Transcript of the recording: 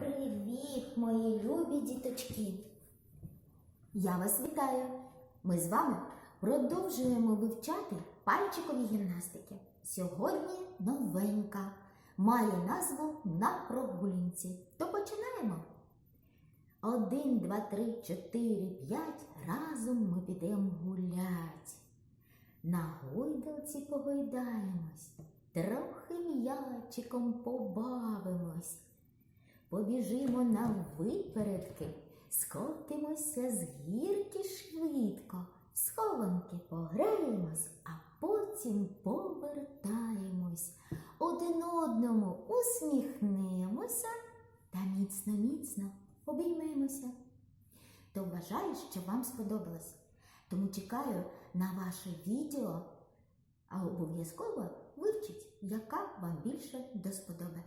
Привіт, мої любі діточки! Я вас вітаю! Ми з вами продовжуємо вивчати пальчикові гімнастики. Сьогодні новенька. Має назву на прогулянці. То починаємо. Один, два, три, чотири, п'ять. Разом ми підемо гулять. На гойдалці погойдаємось, трохи м'ячиком побавимось. Побіжимо на випередки, скотимося з гірки швидко, схованки пограємось, а потім повертаємось. Один одному усміхнемося та міцно-міцно обіймемося. То вважаю, що вам сподобалось. Тому чекаю на ваше відео, а обов'язково вивчіть, яка вам більше до сподоби.